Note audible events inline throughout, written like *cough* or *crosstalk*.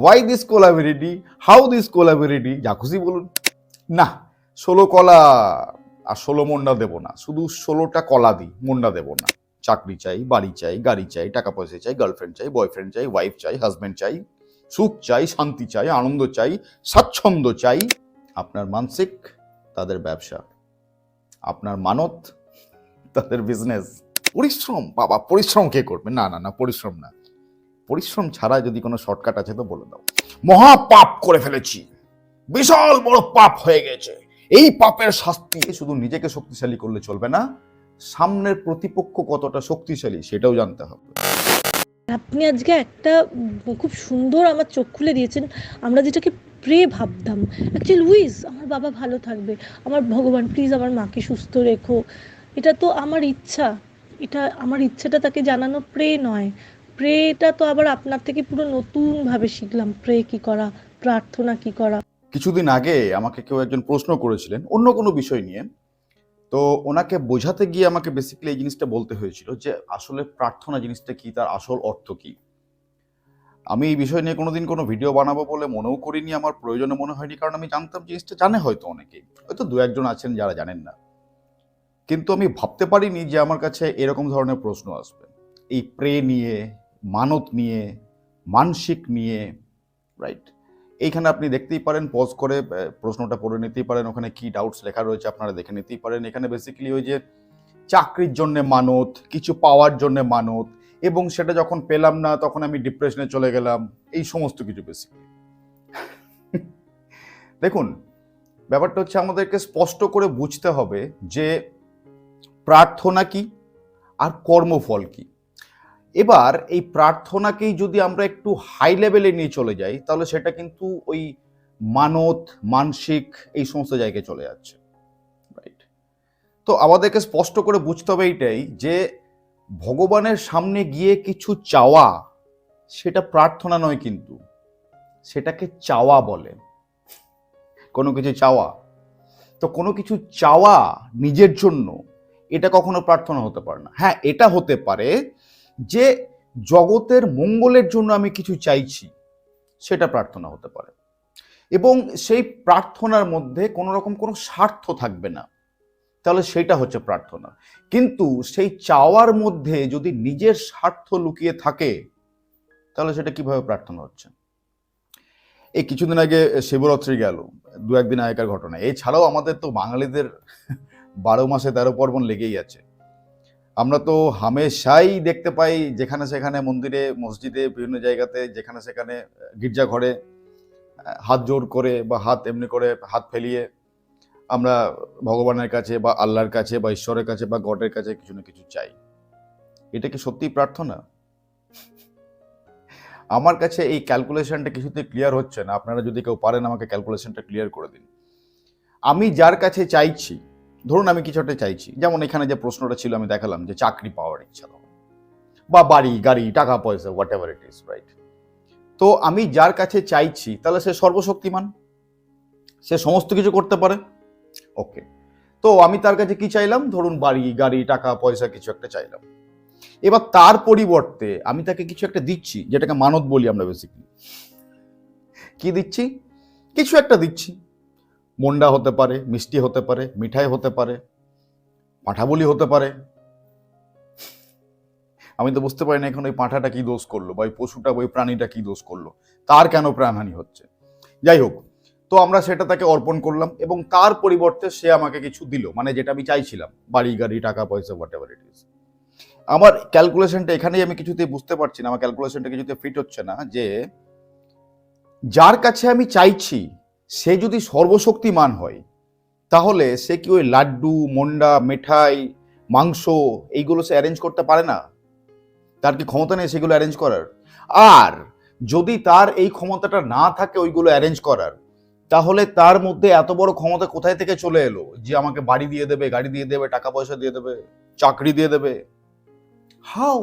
Y this কোলাবিলিটি how this কোলাবিলিটি যা খুশি বলুন। না, ষোলো কলা আর ষোলো মন্ডা দেবো না। শুধু ষোলোটা কলা দিই, মন্ডা দেবো না। চাকরি চাই, বাড়ি চাই, গাড়ি চাই, টাকা পয়সা চাই গার্লফ্রেন্ড চাই বয়ফ্রেন্ড চাই ওয়াইফ চাই হাজব্যান্ড চাই, সুখ চাই, শান্তি চাই, আনন্দ চাই, স্বাচ্ছন্দ্য চাই। আপনার মানসিক, তাদের ব্যবসা। আপনার মানত, তাদের বিজনেস পরিশ্রম, বাবা, পরিশ্রম কে করবে? না না না, পরিশ্রম না। পরিশ্রম ছাড়া যদি কোনো শর্টকাট আছে তো বলে দাও। মহা পাপ করে ফেলেছি। বিশাল বড় পাপ হয়ে গেছে। এই পাপের শাস্তি শুধু নিজেকে শক্তিশালী করলে চলবে না, সামনের প্রতিপক্ষ কতটা শক্তিশালী সেটাও জানতে হবে। আপনি আজকে একটা খুব সুন্দর আমার চোখ খুলে দিয়েছেন। আমরা যেটাকে প্রে ভাবতাম। অ্যাকচুয়ালি উইজ আমার বাবা ভালো থাকবে। আমার ভগবান প্লিজ আমার মাকে সুস্থ রেখো। এটা তো আমার ইচ্ছা। এটা আমার ইচ্ছাটা তাকে জানানো প্রে নয়। প্রেটা তো আবার আপনার থেকে পুরো নতুনভাবে শিখলাম। প্রে কি করা, প্রার্থনা কি করা। কিছুদিন আগে আমাকে কেউ একজন প্রশ্ন করেছিলেন, অন্য কোনো বিষয় নিয়ে। তো ওনাকে বোঝাতে গিয়ে আমাকে বেসিক্যালি এই জিনিসটা বলতে হয়েছিল যে, আসলে প্রার্থনা জিনিসটা কি, তার আসল অর্থ কি? আমি এই বিষয় নিয়ে কোনোদিন কোনো ভিডিও বানাবো বলে মনেও করিনি, আমার প্রয়োজনে মনে হয়নি, কারণ আমি জানতাম জিনিসটা জানে হয়তো অনেকেই। হয়তো দু একজন আছেন যারা জানেন না। কিন্তু আমি ভাবতে পারিনি যে আমার কাছে এরকম ধরনের প্রশ্ন আসবে। এই প্রে নিয়ে মানত নিয়ে, মানসিক নিয়ে রাইট এইখানে আপনি দেখতেই পারেন পজ করে প্রশ্নটা পড়ে নিতেই পারেন। ওখানে কি ডাউটস লেখা রয়েছে, আপনারা দেখে নিতেই পারেন। এখানে বেসিক্যালি ওই যে চাকরির জন্য মানত, কিছু পাওয়ার জন্য মানত, এবং সেটা যখন পেলাম না, তখন আমি ডিপ্রেশনে চলে গেলাম, এই সমস্ত কিছু বেসিক্যালি *laughs* দেখুন, ব্যাপারটা হচ্ছে আমাদেরকে স্পষ্ট করে বুঝতে হবে যে প্রার্থনা কি আর কর্মফল কি। এবার এই প্রার্থনাকেই যদি আমরা একটু হাই লেভেলে নিয়ে চলে যাই, তাহলে সেটা কিন্তু ওই মানত, মানসিক এই সমস্ত জায়গায় চলে যাচ্ছে। রাইট তো আমাদেরকে স্পষ্ট করে বুঝতে হবে এইটাই যে ভগবানের সামনে গিয়ে কিছু চাওয়া, সেটা প্রার্থনা নয় কিন্তু, সেটাকে চাওয়া বলে। কোনো কিছু চাওয়া। তো কোনো কিছু চাওয়া নিজের জন্য, এটা কখনো প্রার্থনা হতে পারে না। হ্যাঁ এটা হতে পারে যে জগতের মঙ্গলের জন্য আমি কিছু চাইছি, সেটা প্রার্থনা হতে পারে। এবং সেই প্রার্থনার মধ্যে কোনো রকম কোনো স্বার্থ থাকবে না। তাহলে সেটা হচ্ছে প্রার্থনা। কিন্তু সেই চাওয়ার মধ্যে যদি নিজের স্বার্থ লুকিয়ে থাকে, তাহলে সেটা কীভাবে প্রার্থনা হচ্ছে? এই কিছুদিন আগে শিবরাত্রি গেল দু একদিন আগেকার ঘটনা। এছাড়াও আমাদের তো বাঙালিদের বারো মাসে তেরো পার্বণ লেগেই আছে। আমরা তো হামেশাই দেখতে পাই যেখানে সেখানে মন্দিরে, মসজিদে, বিভিন্ন জায়গাতে, যেখানে সেখানে গির্জা ঘরে হাত জোর করে বা হাত এমনি করে হাত ফেলিয়ে আমরা ভগবানের কাছে বা আল্লাহর কাছে বা ঈশ্বরের কাছে বা গডের কাছে কিছু না কিছু চাই। এটা কি সত্যি প্রার্থনা? আমার কাছে এই ক্যালকুলেশনটা কিছুতে ক্লিয়ার হচ্ছে না। আপনারা যদি কেউ পারেন আমাকে ক্যালকুলেশনটা ক্লিয়ার করে দিন। আমি যার কাছে চাইছি ধরুন আমি কিছু একটা চাইছি। যেমন এখানে যে প্রশ্নটা ছিল, আমি দেখালাম যে চাকরি পাওয়ার ইচ্ছা বা বাড়ি, গাড়ি, টাকা, পয়সা whatever it is right তো আমি যার কাছে চাইছি, তাহলে সে সর্বশক্তিমান। সে সমস্ত কিছু করতে পারে। ওকে তো আমি তার কাছে কি চাইলাম? ধরুন বাড়ি, গাড়ি, টাকা, পয়সা কিছু একটা চাইলাম। এবার তার পরিবর্তে আমি তাকে কিছু একটা দিচ্ছি, যেটাকে মানত বলি আমরা বেসিক্যালি কি দিচ্ছি? কিছু একটা দিচ্ছি। মন্ডা হতে পারে, মিষ্টি হতে পারে, মিঠাই হতে পারে, পাঁঠাবলি হতে পারে। আমি তো বুঝতে পারি না এখন ওই পাঁঠাটা কি দোষ করল বা ওই পশুটা ওই প্রাণীটা কি দোষ করল। তার কেন প্রাণহানি হচ্ছে? যাই হোক, তো আমরা সেটা তাকে অর্পণ করলাম এবং তার পরিবর্তে সে আমাকে কিছু দিল মানে যেটা আমি চাইছিলাম, বাড়ি, গাড়ি, টাকা, পয়সা হোয়াট এভার ইট ইজ আমার ক্যালকুলেশনটা এখানেই আমি কিছুতেই বুঝতে পারছি না, আমার ক্যালকুলেশনটা কিছুতে ফিট হচ্ছে না যে, যার কাছে আমি চাইছি সে যদি সর্বশক্তিমান হয়, তাহলে সে কি ওই লাড্ডু, মন্ডা, মিঠাই, মাংস এইগুলো সে অ্যারেঞ্জ করতে পারে না? তার কি ক্ষমতা নেই সেগুলো অ্যারেঞ্জ করার? আর যদি তার এই ক্ষমতাটা না থাকে ওইগুলো অ্যারেঞ্জ করার, তাহলে তার মধ্যে এত বড় ক্ষমতা কোথায় থেকে চলে এলো যে আমাকে বাড়ি দিয়ে দেবে, গাড়ি দিয়ে দেবে টাকা পয়সা দিয়ে দেবে, চাকরি দিয়ে দেবে? হাউ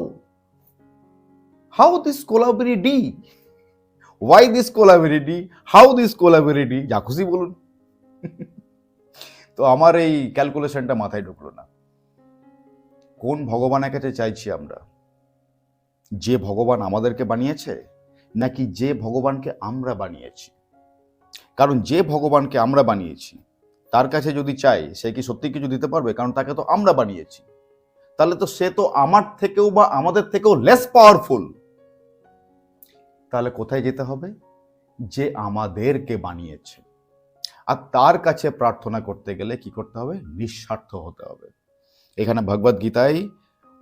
হাউ দিস কোলাবিলিটি ওয়াই দিস কোলাবিলিটি হাউ দিস কোলাবিলিটি যা খুশি বলুন। তো আমার এই ক্যালকুলেশনটা মাথায় ঢুকলো না। কোন ভগবানের কাছে চাইছি আমরা? যে ভগবান আমাদেরকে বানিয়েছে, নাকি যে ভগবানকে আমরা বানিয়েছি? কারণ যে ভগবানকে আমরা বানিয়েছি, তার কাছে যদি চাই, সে কি সত্যি কিছু দিতে পারবে? কারণ তাকে তো আমরা বানিয়েছি। তাহলে তো সে তো আমার থেকেও বা আমাদের থেকেও লেস পাওয়ারফুল তাহলে কোথায় যেতে হবে? যে আমাদেরকে বানিয়েছে। আর তার কাছে প্রার্থনা করতে গেলে কি করতে হবে? নিঃস্বার্থ হতে হবে। এখানে ভগবদ গীতায়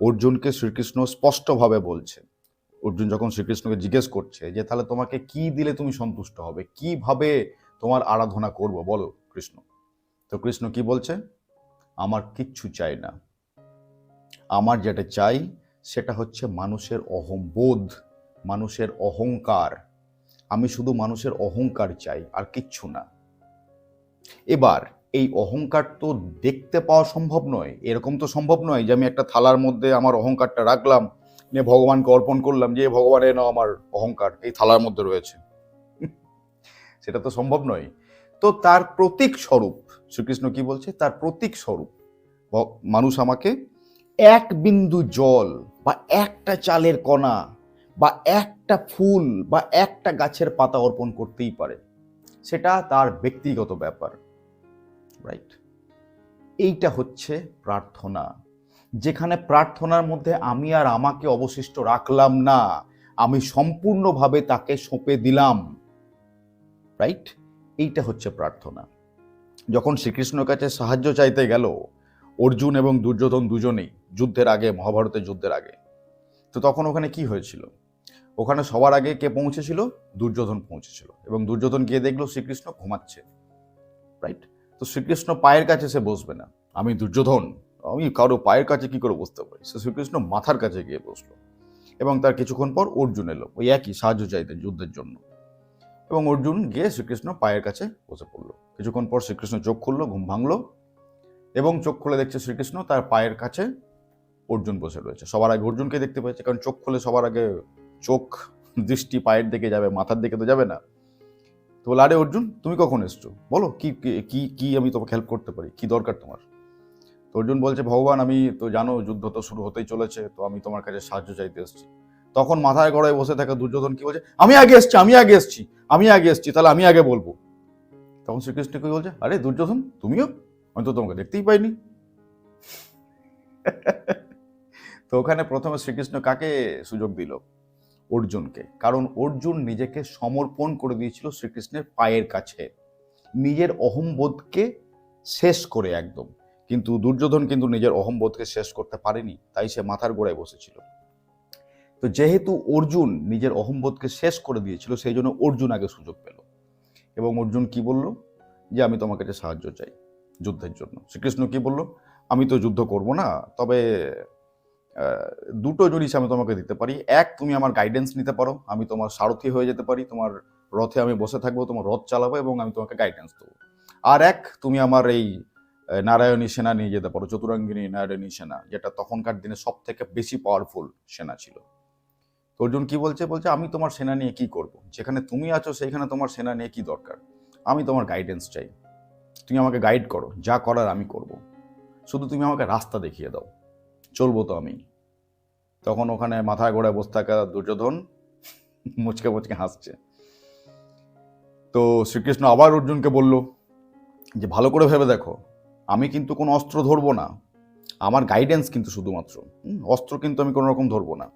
অর্জুনকে শ্রীকৃষ্ণ স্পষ্টভাবে বলছে। অর্জুন যখন শ্রীকৃষ্ণকে জিজ্ঞেস করছে যে, তাহলে তোমাকে কি দিলে তুমি সন্তুষ্ট হবে? কীভাবে তোমার আরাধনা করব? বলো কৃষ্ণ। তো কৃষ্ণ কি বলছে? আমার কিচ্ছু চাই না। আমার যেটা চাই সেটা হচ্ছে মানুষের অহংবোধ মানুষের অহংকার। আমি শুধু মানুষের অহংকার চাই, আর কিচ্ছু না। এবার, এই অহংকার তো দেখতে পাওয়া সম্ভব নয়। এরকম তো সম্ভব নয় যে আমি একটা থালার মধ্যে আমার অহংকারটা রাখলাম, নিয়ে ভগবানকে অর্পণ করলাম, যে ভগবান, এ আমার অহংকার। এই থালার মধ্যে রয়েছে। *laughs* সেটা তো সম্ভব নয়। তো তার প্রতীক স্বরূপ, শ্রীকৃষ্ণ কি বলছে? তার প্রতীক স্বরূপ। মানুষ আমাকে এক বিন্দু জল বা একটা চালের কণা বা একটা ফুল বা একটা গাছের পাতা অর্পণ করতেই পারে। সেটা তার ব্যক্তিগত ব্যাপার। রাইট এইটা হচ্ছে প্রার্থনা। যেখানে প্রার্থনার মধ্যে আমি আর আমাকে অবশিষ্ট রাখলাম না, আমি সম্পূর্ণভাবে তাকে সঁপে দিলাম। রাইট এইটা হচ্ছে প্রার্থনা। যখন শ্রীকৃষ্ণর কাছে সাহায্য চাইতে গেল, অর্জুন এবং দুর্যোধন দুজনেই যুদ্ধের আগে, মহাভারতের যুদ্ধের আগে, তো তখন ওখানে কি হয়েছিল? ওখানে সবার আগে কে পৌঁছেছিল? দুর্যোধন পৌঁছেছিল। এবং দুর্যোধন গিয়ে দেখল শ্রীকৃষ্ণ ঘুমাচ্ছে। রাইট তো শ্রীকৃষ্ণ পায়ের কাছে সে বসবে না। আমি দুর্যোধন, আমি কারও পায়ের কাছে কি করে বসতে পারি? সে শ্রীকৃষ্ণ মাথার কাছে গিয়ে বসল। এবং তার কিছুক্ষণ পর অর্জুন এলো, ওই একই সাহায্য চাইতে যুদ্ধের জন্য। এবং অর্জুন গিয়ে শ্রীকৃষ্ণ পায়ের কাছে বসে পড়ল। কিছুক্ষণ পর শ্রীকৃষ্ণ চোখ খুললো, ঘুম ভাঙলো এবং চোখ খুলে দেখছে শ্রীকৃষ্ণ তার পায়ের কাছে অর্জুন বসে রয়েছে। সবার আগে অর্জুনকে দেখতে পেয়েছে, কারণ চোখ খুলে সবার আগে চোখ, দৃষ্টি পায়ের দিকে যাবে, মাথার দিকে তো যাবে না। তো বলে, আরে অর্জুন, তুমি কখন এসছো? বলো, কি, কি- কি আমি তোমাকে হেল্প করতে পারি? কি দরকার তোমার? তো অর্জুন বলছে, ভগবান, আমি তো জানো, যুদ্ধ তো শুরু হতেই চলেছে, তো আমি তোমার কাছে সাহায্য চাইতে এসেছি। তখন মাথায় গড়ায় বসে থাকা দুর্যোধন কি বলছে, আমি আগে এসছি, আমি আগে এসছি, আমি আগে এসছি, তাহলে আমি আগে বলব। তখন শ্রীকৃষ্ণ কি বলছে, আরে দুর্যোধন, তুমিও? আমি তো তোমাকে দেখতেই পাইনি। *laughs* তো ওখানে প্রথমে শ্রীকৃষ্ণ কাকে সুযোগ দিল? অর্জুনকে। কারণ অর্জুন নিজেকে সমর্পণ করে দিয়েছিল শ্রীকৃষ্ণের পায়ের কাছে। নিজের অহংবোধকে শেষ করে একদম। কিন্তু দুর্যোধন কিন্তু নিজের অহংবোধকে শেষ করতে পারেনি, তাই সে মাথার গোড়ায় বসেছিল। তো যেহেতু অর্জুন নিজের অহংবোধকে শেষ করে দিয়েছিল, সেই জন্য অর্জুন আগে সুযোগ পেল। এবং অর্জুন কি বলল? যে, আমি তোমার কাছে সাহায্য চাই যুদ্ধের জন্য। শ্রীকৃষ্ণ কি বলল? আমি তো যুদ্ধ করব না, তবে দুটো জিনিস আমি তোমাকে দিতে পারি। এক, তুমি আমার গাইডেন্স নিতে পারো, আমি তোমার সারথি হয়ে যেতে পারি, তোমার রথে আমি বসে থাকব, তোমার রথ চালাবো এবং আমি তোমাকে গাইডেন্স দেবো। আর এক, তুমি আমার এই নারায়ণী সেনা নিয়ে যেতে পারো, চতুরাঙ্গিনী নারায়ণী সেনা, যেটা তখনকার দিনে সব থেকে বেশি পাওয়ারফুল সেনা ছিল। অর্জুন কি বলছে? বলছে, আমি তোমার সেনা নিয়ে কি করব? যেখানে তুমি আছো সেখানে তোমার সেনা নিয়ে কি দরকার? আমি তোমার গাইডেন্স চাই। তুমি আমাকে গাইড করো, যা করার আমি করব। শুধু তুমি আমাকে রাস্তা দেখিয়ে দাও। চলবো তো আমি। তখন ওখানে মাথায় গোড়ায় বসে থাকা দুর্যোধন মুচকে মুচকে হাসছে। তো শ্রীকৃষ্ণ আবার অর্জুনকে বলল যে, ভালো করে ভেবে দেখো, আমি কিন্তু কোনো অস্ত্র ধরবো না। আমার গাইডেন্স কিন্তু শুধুমাত্র। অস্ত্র কিন্তু আমি কোনো রকম ধরবো না।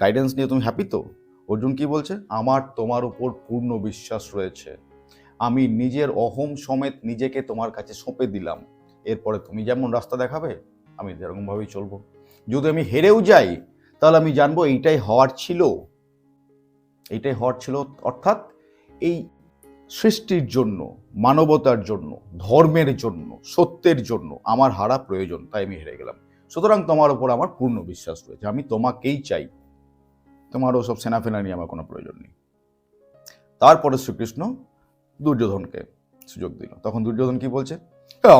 গাইডেন্স নিয়ে তুমি হ্যাপি তো? অর্জুন কি বলছে? আমার, তোমার উপর পূর্ণ বিশ্বাস রয়েছে। আমি নিজের অহম সমেত নিজেকে তোমার কাছে সঁপে দিলাম। এরপরে তুমি যেমন রাস্তা দেখাবে, আমি যেরকমভাবেই চলবো। যদি আমি হেরেও যাই তাহলে আমি জানব এইটাই হওয়ার ছিল। এইটাই হওয়ার ছিল অর্থাৎ এই সৃষ্টির জন্য মানবতার জন্য ধর্মের জন্য সত্যের জন্য আমার হারা প্রয়োজন তাই আমি হেরে গেলাম। সুতরাং তোমার উপর আমার পূর্ণ বিশ্বাস রয়েছে আমি তোমাকেই চাই। তোমার ওসব সেনা ফেনা নিয়ে আমার কোনো প্রয়োজন নেই। তারপরে শ্রীকৃষ্ণ দুর্যোধনকে সুযোগ দিল। তখন দুর্যোধন কি বলছে? "হ্যাঁ,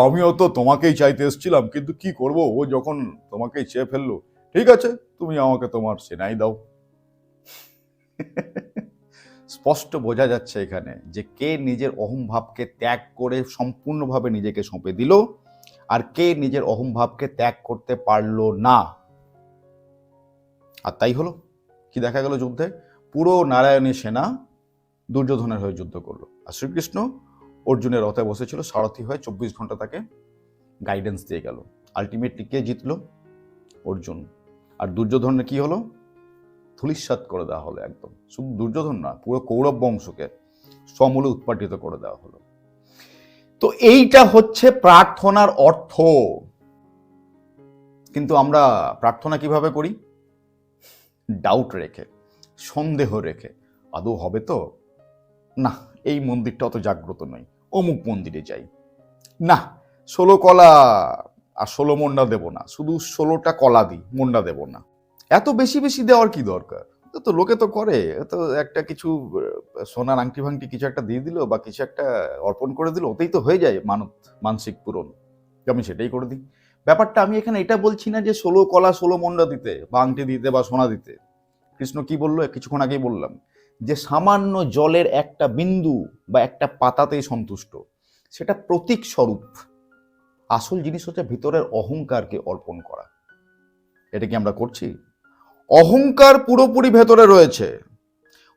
আমিও তো তোমাকেই চাইতে এসেছিলাম, কিন্তু কি করব? ও যখন তোমাকেই চেয়ে ফেলল, ঠিক আছে, তুমি আমাকে তোমার সেনাই দাও। স্পষ্ট বোঝা যাচ্ছে এখানে যে কে নিজের অহংভাবকে ত্যাগ করে সম্পূর্ণভাবে নিজেকে সঁপে দিল, আর কে নিজের অহংভাবকে ত্যাগ করতে পারল না। আর তাই হলো? কি দেখা গেল যুদ্ধে? পুরো নারায়ণী সেনা দুর্যোধনের হয়ে যুদ্ধ করল, আর শ্রীকৃষ্ণ অর্জুনের রথে বসেছিল, সারথি হয়ে চব্বিশ ঘণ্টা তাকে গাইডেন্স দিয়ে গেল। আলটিমেটলি কে জিতলো? অর্জুন। আর দুর্যোধনের কি হলো? ধুলিস্বাত করে দেওয়া হলো একদম। শুধু দুর্যোধন না, পুরো কৌরব বংশকে সমূলে উৎপাটিত করে দেওয়া হলো। তো এইটা হচ্ছে প্রার্থনার অর্থ। কিন্তু আমরা প্রার্থনা কীভাবে করি? ডাউট রেখে, সন্দেহ রেখে। আদৌ হবে তো? না, এই মন্দিরটা অত জাগ্রত নয়। অমুক মন্দিরে যাই। না, ষোলো কলা আর ষোলো মন্ডা দেব না, শুধু ষোলোটা কলা দিই, মন্ডা দেব না। এত বেশি বেশি দেওয়ার কি দরকার? তো লোকে তো করে তো একটা কিছু সোনার আংটি ভাঙটি কিছু একটা দিয়ে দিল বা কিছু একটা অর্পণ করে দিল, ওতেই তো হয়ে যায় মানত, মানসিক পূরণ। আমি সেটাই করে দিই। ব্যাপারটা আমি এখানে এটা বলছি না যে ষোলো কলা, ষোলো মন্ডা দিতে বা আংটি দিতে বা সোনা দিতে। কৃষ্ণ কি বলল? কিছুক্ষণ আগেই বললাম। যে সামান্য জলের একটা বিন্দু বা একটা পাতাতেই সন্তুষ্ট, সেটা প্রতীক স্বরূপ। আসল জিনিস হচ্ছে ভিতরের অহংকারকে অর্পণ করা। এটা কি আমরা করছি? অহংকার পুরোপুরি ভেতরে রয়েছে।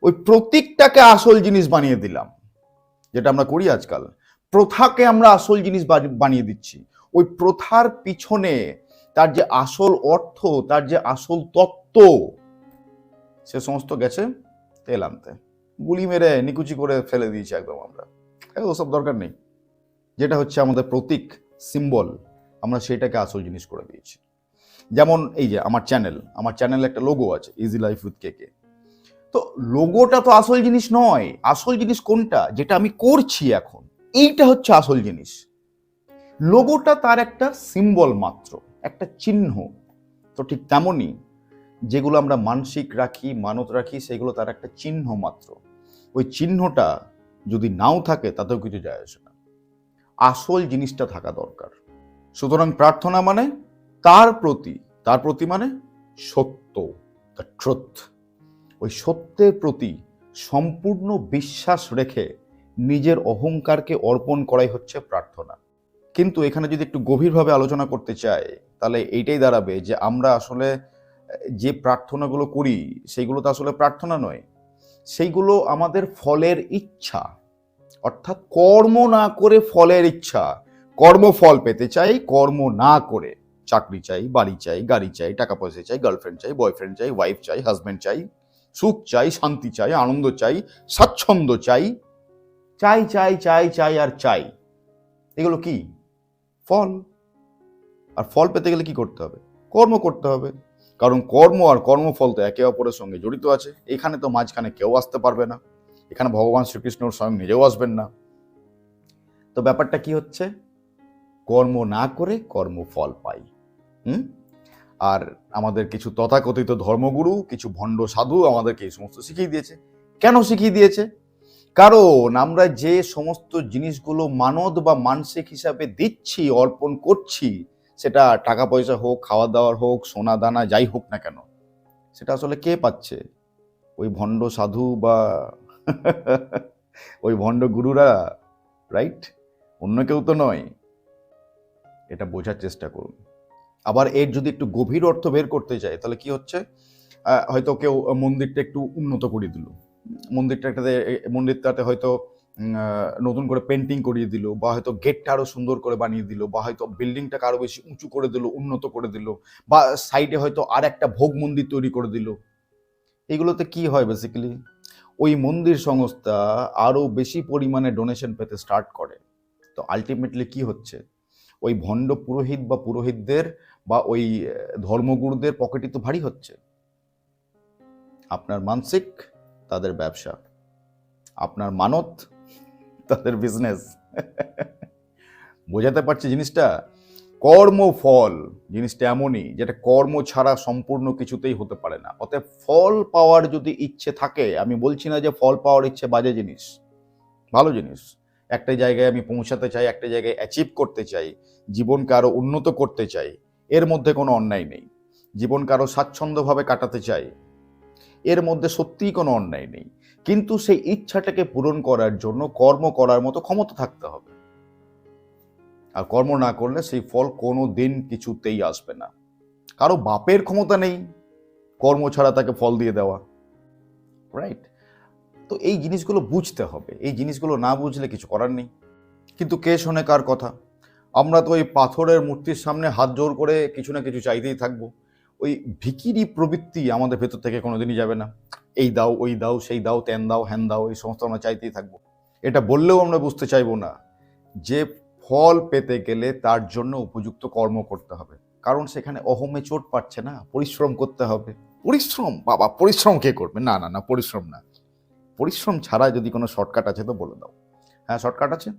ওই প্রতীকটাকে আসল জিনিস বানিয়ে দিলাম, যেটা আমরা করি আজকাল। প্রথাকে আমরা আসল জিনিস বানিয়ে দিচ্ছি। ওই প্রথার পিছনে তার যে আসল অর্থ, তার যে আসল তত্ত্ব, সে সমস্ত গেছে। তেল আনতে গুলি মেরে নিকুচি করে ফেলে দিয়েছি একদম আমরা। ওসব দরকার নেই। যেটা হচ্ছে আমাদের প্রতীক সিম্বল আমরা সেটাকে আসল জিনিস করে দিয়েছি। যেমন এই যে আমার চ্যানেল আমার চ্যানেলে একটা লোগো আছে easy life with K K তো লোগোটা তো আসল জিনিস নয়। আসল জিনিস কোনটা? যেটা আমি করছি এখন। এইটা হচ্ছে আসল জিনিস। লোগোটা তার একটা সিম্বল মাত্র, একটা চিহ্ন। তো ঠিক তেমনই যেগুলো আমরা মানসিক রাখি, মানত রাখি, সেগুলো তার একটা চিহ্ন মাত্র। ওই চিহ্নটা যদি নাও থাকে, তাতেও কিছু যায় আসে না। আসল জিনিসটা থাকা দরকার। সুতরাং প্রার্থনা মানে তার প্রতি তার প্রতি মানে সত্য দ্য ট্রুথ ওই সত্যের প্রতি সম্পূর্ণ বিশ্বাস রেখে নিজের অহংকারকে অর্পণ করাই হচ্ছে প্রার্থনা। কিন্তু এখানে যদি একটু গভীরভাবে আলোচনা করতে চাই, তাহলে এইটাই দাঁড়াবে যে আমরা আসলে যে প্রার্থনাগুলো করি, সেইগুলো তো আসলে প্রার্থনা নয়। সেইগুলো আমাদের ফলের ইচ্ছা। অর্থাৎ কর্ম না করে ফলের ইচ্ছা। কর্মফল পেতে চাই, কর্ম না করে। চাকরি চাই, বাড়ি চাই, গাড়ি চাই, টাকা পয়সা চাই গার্লফ্রেন্ড চাই বয়ফ্রেন্ড চাই ওয়াইফ চাই হাজব্যান্ড চাই, সুখ চাই, শান্তি চাই, আনন্দ চাই, স্বাচ্ছন্দ্য চাই চাই চাই চাই চাই আর চাই। এগুলো কি? ফল। আর ফল পেতে গেলে কি করতে হবে? কর্ম করতে হবে। কারণ কর্ম আর কর্মফল তো একে অপরের সঙ্গে জড়িত আছে। এখানে তো মাঝখানে কেউ আসতে পারবে না। এখানে ভগবান শ্রীকৃষ্ণ স্বয়ং নিজেও আসবেন না। তো ব্যাপারটা কি হচ্ছে? কর্ম না করে কর্মফল পাই। হুম? আর আমাদের কিছু তথাকথিত ধর্মগুরু, কিছু ভণ্ড সাধু আমাদেরকে এই সমস্ত শিখিয়ে দিয়েছে। কেন শিখিয়ে দিয়েছে? কারণ আমরা যে সমস্ত জিনিসগুলো মানদ বা মানসিক হিসাবে দিচ্ছি, অর্পণ করছি সেটা টাকা পয়সা হোক খাওয়া দাওয়ার হোক সোনা দানা যাই হোক না কেন, সেটা আসলে কে পাচ্ছে? ওই ভণ্ড সাধু বা *laughs* ওই ভণ্ড গুরুরা রাইট অন্য কেউ তো নয়। এটা বোঝার চেষ্টা করুন। আবার এর যদি একটু গভীর অর্থ বের করতে চাই তাহলে কি হচ্ছে? হয়তো কেউ মন্দিরটা একটু উন্নত করে দিল। মন্দিরটা মন্দিরটাতে মন্দিরটাতে হয়তো নতুন করে পেন্টিং করিয়ে দিল, বা হয়তো গেটটা আরও সুন্দর করে বানিয়ে দিল, বা হয়তো বিল্ডিংটাকে আরও বেশি উঁচু করে দিল, উন্নত করে দিল, বা সাইডে হয়তো আর একটা ভোগ মন্দির তৈরি করে দিল। এগুলোতে কি হয় বেসিক্যালি ওই মন্দির সংস্থা আরও বেশি পরিমাণে ডোনেশন পেতে স্টার্ট করে। তো আলটিমেটলি কি হচ্ছে? ওই ভণ্ড পুরোহিত বা পুরোহিতদের বা ওই ধর্মগুরুদের পকেটই তো ভারী হচ্ছে। আপনার মানসিক, তাদের ব্যবসা। আপনার মানত তাদের বিজনেস বোঝাতে পারছি জিনিসটা? কর্মফল জিনিসটা এমনই, যেটা কর্ম ছাড়া সম্পূর্ণ কিছুতেই হতে পারে না। অতএব ফল পাওয়ার যদি ইচ্ছে থাকে, আমি বলছি না যে ফল পাওয়ার ইচ্ছে বাজে জিনিস, ভালো জিনিস। একটা জায়গায় আমি পৌঁছাতে চাই, একটা জায়গায় অ্যাচিভ করতে চাই, জীবনকে আরও উন্নত করতে চাই, এর মধ্যে কোনো অন্যায় নেই। জীবনকে আরও স্বাচ্ছন্দ্যভাবে কাটাতে চাই, এর মধ্যে সত্যিই কোনো অন্যায় নেই। কিন্তু সেই ইচ্ছাটাকে পূরণ করার জন্য, কর্ম করার মতো ক্ষমতা থাকতে হবে। আর কর্ম না করলে সেই ফল কোনো দিন কিছুতেই আসবে না। কারও বাপের ক্ষমতা নেই, কর্ম ছাড়া তাকে ফল দিয়ে দেওয়া। রাইট তো এই জিনিসগুলো বুঝতে হবে। এই জিনিসগুলো না বুঝলে কিছু করার নেই। কিন্তু কে শোনে কার কথা? আমরা তো ওই পাথরের মূর্তির সামনে হাত জোর করে কিছু না কিছু চাইতেই থাকব। ওই ভিকিরি প্রবৃত্তি আমাদের ভেতর থেকে কোনোদিনই যাবে না। এই দাও, ওই দাও, সেই দাও তেন দাও, হ্যান দাও, এই সমস্ত আমরা চাইতেই থাকব। এটা বললেও আমরা বুঝতে চাইব না। যে ফল পেতে গেলে তার জন্য উপযুক্ত কর্ম করতে হবে। কারণ সেখানে অহমে চোট পাচ্ছে না, পরিশ্রম করতে হবে। পরিশ্রম, বাবা, পরিশ্রম কে করবে? না না না, পরিশ্রম না। পরিশ্রম ছাড়া যদি কোনো শর্টকাট আছে তো বলে দাও। হ্যাঁ শর্টকাট আছে?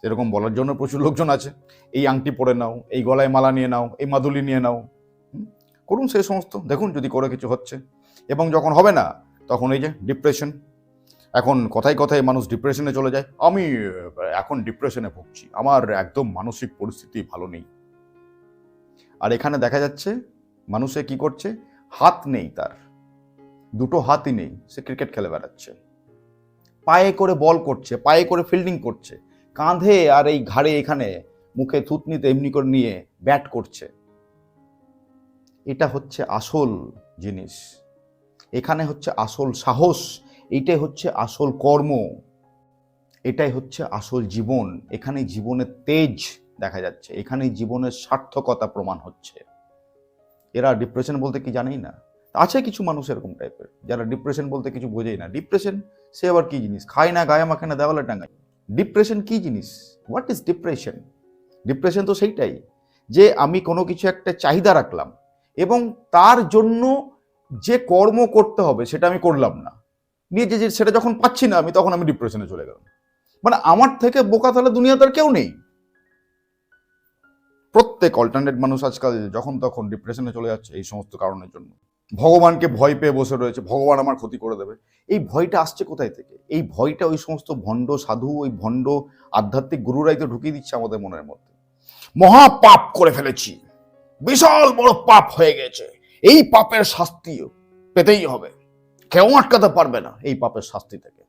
সেরকম বলার জন্য প্রচুর লোকজন আছে। এই আংটি পরে নাও, এই গলায় মালা নিয়ে নাও, এই মাদুলি নিয়ে নাও? করুন সেই সমস্ত। দেখুন যদি করে কিছু হচ্ছে। এবং যখন হবে না, তখন এই যে ডিপ্রেশন এখন কথায় কথায় মানুষ ডিপ্রেশনে চলে যায়। আমি, এখন ডিপ্রেশনে ভুগছি। আমার একদম মানসিক পরিস্থিতি ভালো নেই। আর এখানে দেখা যাচ্ছে, মানুষে কি করছে? হাত নেই তার। দুটো হাতই নেই। সে ক্রিকেট খেলে বেড়াচ্ছে। পায়ে করে বল করছে, পায়ে করে ফিল্ডিং করছে। কাঁধে আর এই ঘাড়ে এখানে, মুখে থুতনিতে এমনি করে নিয়ে ব্যাট করছে। এটা হচ্ছে আসল জিনিস। এখানে হচ্ছে আসল সাহস এইটাই হচ্ছে আসল কর্ম, এটাই হচ্ছে আসল জীবন। এখানে জীবনের তেজ দেখা যাচ্ছে, এখানে জীবনের সার্থকতা প্রমাণ হচ্ছে। এরা ডিপ্রেশন বলতে কি জানেই না? আছে কিছু মানুষ এরকম টাইপের যারা ডিপ্রেশন বলতে কিছু বোঝেই না। ডিপ্রেশন সে আবার কী জিনিস? খায় না, গায়ে মাখে না, দেওয়ালে টাঙায়। ডিপ্রেশন কী জিনিস? হোয়াট ইজ ডিপ্রেশন ডিপ্রেশন তো সেইটাই, যে আমি কোনো কিছু একটা চাহিদা রাখলাম এবং তার জন্য যে কর্ম করতে হবে সেটা আমি করলাম না। নিয়ে যে সেটা যখন পাচ্ছি না, আমি তখন আমি ডিপ্রেশনে চলে গেলাম। মানে আমার থেকে বোকা তাহলে দুনিয়াতে আর কেউ নেই। প্রত্যেক অল্টারনেট মানুষ আজকাল যখন তখন ডিপ্রেশনে চলে যাচ্ছে এই সমস্ত কারণের জন্য। ভগবানকে ভয় পেয়ে বসে রয়েছে, ভগবান আমার ক্ষতি করে দেবে। এই ভয়টা আসছে কোথায় থেকে? এই ভয়টা ওই সমস্ত ভণ্ড সাধু, ওই ভণ্ড আধ্যাত্মিক গুরুরাই তো ঢুকিয়ে দিচ্ছে আমাদের মনের মধ্যে। মহাপাপ করে ফেলেছি। বিশাল বড় পাপ হয়ে গেছে। এই পাপের শাস্তি পেতেই হবে। কেউ আটকাতে পারবে না এই পাপের শাস্তি থেকে।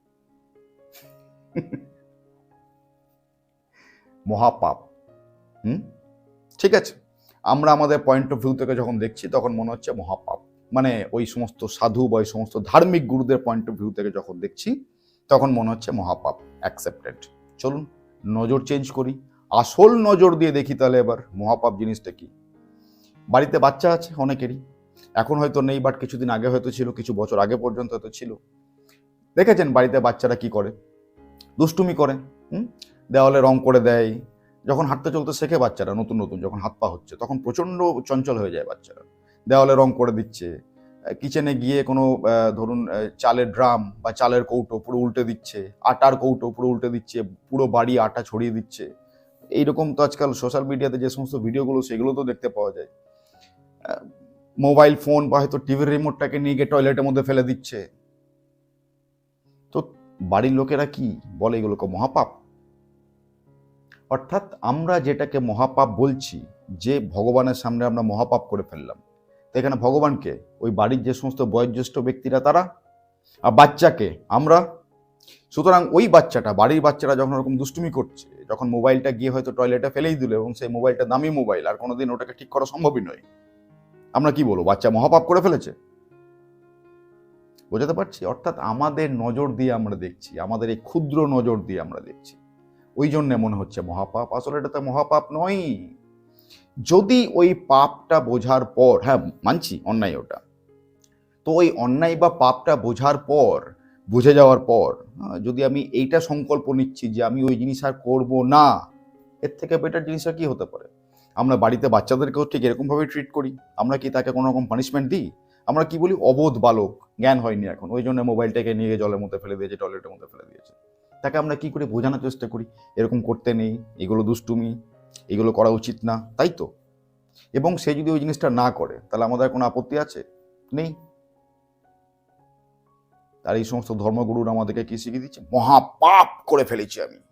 *laughs* মহাপাপ। হুম? ঠিক আছে। আমরা আমাদের পয়েন্ট অফ ভিউ থেকে যখন দেখছি, তখন মনে হচ্ছে মহাপাপ। মানে ওই সমস্ত সাধু বা ওই সমস্ত ধার্মিক গুরুদের পয়েন্ট অফ ভিউ থেকে যখন দেখছি, তখন মনে হচ্ছে মহাপাপ অ্যাকসেপ্টেড চলুন, নজর চেঞ্জ করি। আসল নজর দিয়ে দেখি তাহলে এবার মহাপাপ জিনিসটা কি? বাড়িতে বাচ্চা আছে অনেকেরই। এখন হয়তো নেই বাট কিছুদিন আগে হয়তো ছিল, কিছু বছর আগে পর্যন্ত হয়তো ছিল। দেখেছেন বাড়িতে বাচ্চারা কি করে? দুষ্টুমি করে, হুম? দেওয়ালে রং করে দেয়। যখন হাঁটতে চলতে শেখে বাচ্চারা, নতুন নতুন, যখন হাত পা হচ্ছে, তখন প্রচণ্ড চঞ্চল হয়ে যায় বাচ্চারা। দেওয়ালে রং করে দিচ্ছে। কিচেনে গিয়ে কোনো ধরুন চালের ড্রাম বা চালের কৌটো পুরো উল্টে দিচ্ছে। আটার কৌটো পুরো উল্টে দিচ্ছে, পুরো বাড়ি আটা ছড়িয়ে দিচ্ছে। এইরকম তো আজকাল সোশ্যাল মিডিয়াতে যে সমস্ত ভিডিওগুলো সেগুলো তো দেখতে পাওয়া যায়। মোবাইল ফোন বা হয়তো টিভির রিমোটটাকে নিয়ে গিয়ে টয়লেটের মধ্যে ফেলে দিচ্ছে। তো বাড়ির লোকেরা কি বলে এগুলোকে? মহাপাপ? অর্থাৎ আমরা যেটাকে মহাপাপ বলছি, যে ভগবানের সামনে আমরা মহাপাপ করে ফেললাম। তো এখানে ভগবানকে, ওই বাড়ির যে সমস্ত বয়োজ্যেষ্ঠ ব্যক্তিরা তারা, আর বাচ্চাকে আমরা, সুতরাং ওই বাচ্চাটা, বাড়ির বাচ্চারা যখন ওরকম দুষ্টুমি করছে, যখন মোবাইলটা গিয়ে হয়তো টয়লেটে ফেলেই দিল এবং সেই মোবাইলটা দামি মোবাইল, আর কোনোদিন ওটাকে ঠিক করা সম্ভবই নয়। আমরা কি বলব? বাচ্চা মহাপাপ করে ফেলেছে? বোঝাতে পারছি? অর্থাৎ আমাদের নজর দিয়ে আমরা দেখছি আমাদের এই ক্ষুদ্র নজর দিয়ে আমরা দেখছি। ওই জন্য মনে হচ্ছে মহাপাপ। আসলে এটা তো মহাপাপ নয় যদি ওই পাপটা বোঝার পর হ্যাঁ মানছি অন্যায় ওটা। তো ওই অন্যায় বা পাপটা বোঝার পর বুঝে যাওয়ার পর হ্যাঁ, যদি আমি এইটা সংকল্প নিচ্ছি যে আমি ওই জিনিস আর করব না এর থেকে বেটার জিনিসটা কি হতে পারে? আমরা বাড়িতে বাচ্চাদেরকেও ঠিক এরকমভাবে ট্রিট করি। আমরা কি তাকে কোনো রকম পানিশমেন্ট দিই? আমরা কি বলি? অবোধ বালক। জ্ঞান হয়নি এখন। ওই জন্য মোবাইলটাকে নিয়ে জলের মধ্যে ফেলে দিয়েছে, টয়লেটের মধ্যে ফেলে দিয়েছে। তাকে আমরা কি করে? বোঝানোর চেষ্টা করি। এরকম করতে নেই। এগুলো দুষ্টুমি। এগুলো করা উচিত না। তাই তো? এবং সে যদি ওই জিনিসটা না করে, তাহলে আমাদের কোনো আপত্তি আছে? নেই। আর এই সমস্ত ধর্মগুরুরা আমাদেরকে কি শিখিয়ে দিচ্ছে? মহাপাপ করে ফেলেছি আমি।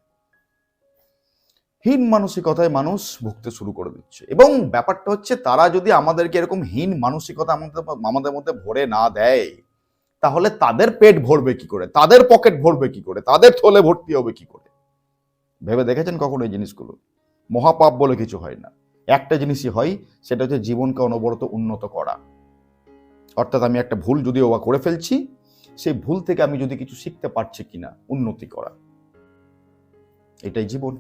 হীন মানসিকতায় মানুষ ভুগতে শুরু করে দিচ্ছে। এবং ব্যাপারটা হচ্ছে, তারা যদি আমাদেরকে এরকম হীন মানসিকতা আমাদের আমাদের মধ্যে ভরে না দেয়, তাহলে তাদের পেট ভরবে কি করে? তাদের পকেট ভরবে কি করে? তাদের থলে ভর্তি হবে কি করে? ভেবে দেখেছেন কখনো এই জিনিসগুলো? মহাপাপ বলে কিছু হয় না। একটা জিনিসই হয়, সেটা হচ্ছে জীবনকে অনবরত উন্নত করা। অর্থাৎ আমি একটা ভুল যদিও বা করে ফেলছি, সেই ভুল থেকে আমি যদি কিছু শিখতে পারছি কিনা, উন্নতি করা। এটাই জীবন।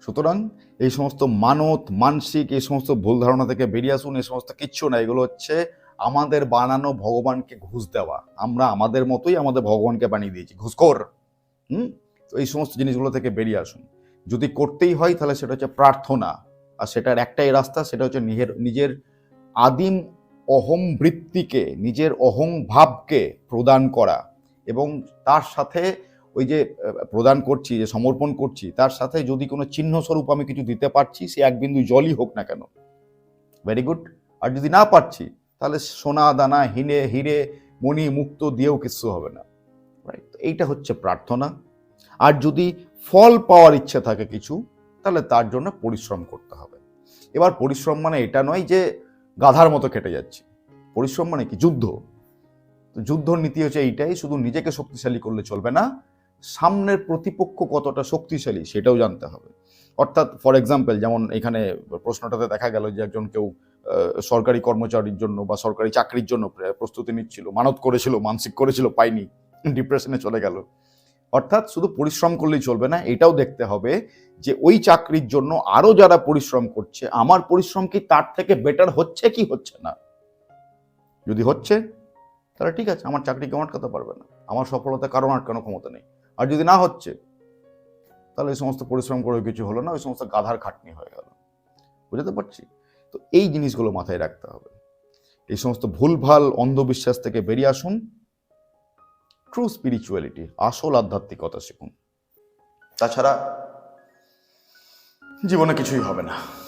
সুতরাং এই সমস্ত মানত, মানসিক, এই সমস্ত ভুল ধারণা থেকে বেরিয়ে আসুন, এই সমস্ত কিচ্ছু না, এগুলো হচ্ছে আমাদের বানানো ভগবানকে ঘুষ দেওয়া। আমরা আমাদের মতোই আমাদের ভগবানকে বানিয়ে দিয়েছি, ঘুষখোর। হুম? তো এই সমস্ত জিনিসগুলো থেকে বেরিয়ে আসুন। যদি করতেই হয়, তাহলে সেটা হচ্ছে প্রার্থনা। আর সেটার একটাই রাস্তা, সেটা হচ্ছে নিজের নিজের আদিম অহং বৃত্তিকে, নিজের অহং ভাবকে প্রদান করা। এবং তার সাথে ওই যে প্রদান করছি, যে সমর্পণ করছি, তার সাথে যদি কোনো চিহ্ন স্বরূপ আমি কিছু দিতে পারছি, সে এক বিন্দু জলই হোক না কেন। ভেরি গুড আর যদি না পারছি, তাহলে সোনা, দানা, হিনে, হিরে, মণি, মুক্ত দিয়েও কিছু হবে না। রাইট এইটা হচ্ছে প্রার্থনা। আর যদি ফল পাওয়ার ইচ্ছে থাকে কিছু, তাহলে তার জন্য পরিশ্রম করতে হবে। এবার পরিশ্রম মানে এটা নয় যে গাধার মতো কেটে যাচ্ছি। পরিশ্রম মানে কি? যুদ্ধ। তো যুদ্ধর নীতি হচ্ছে এইটাই, শুধু নিজেকে শক্তিশালী করলে চলবে না সামনের প্রতিপক্ষ কতটা শক্তিশালী সেটাও জানতে হবে। অর্থাৎ ফর এক্সাম্পল যেমন এখানে প্রশ্নটাতে দেখা গেল যে একজন কেউ সরকারি কর্মচারীর জন্য বা সরকারি চাকরির জন্য প্র- প্রস্তুতি নিচ্ছিল, মানত করেছিল, মানসিক করেছিল পাইনি ডিপ্রেশনে চলে গেল। অর্থাৎ, শুধু পরিশ্রম করলেই চলবে না, এটাও দেখতে হবে যে ওই চাকরির জন্য আরও যারা পরিশ্রম করছে, আমার পরিশ্রম কি তার থেকে বেটার হচ্ছে কি হচ্ছে না? যদি হচ্ছে, তাহলে ঠিক আছে, আমার চাকরি কেউ আটকাতে পারবে না। আমার সফলতা কারণ আটকানো ক্ষমতা নেই। আর যদি না হচ্ছে, তাহলে এই সমস্ত পরিশ্রম করে কিছু হলো না, ওই সমস্ত গাধার খাটনি হয়ে গেল। বুঝতে পারছি? তো এই জিনিসগুলো মাথায় রাখতে হবে। এই সমস্ত ভুলভাল অন্ধবিশ্বাস থেকে বেরিয়ে আসুন। ট্রু স্পিরিচুয়ালিটি আসল আধ্যাত্মিকতা শিখুন। তাছাড়া জীবনে কিছুই হবে না।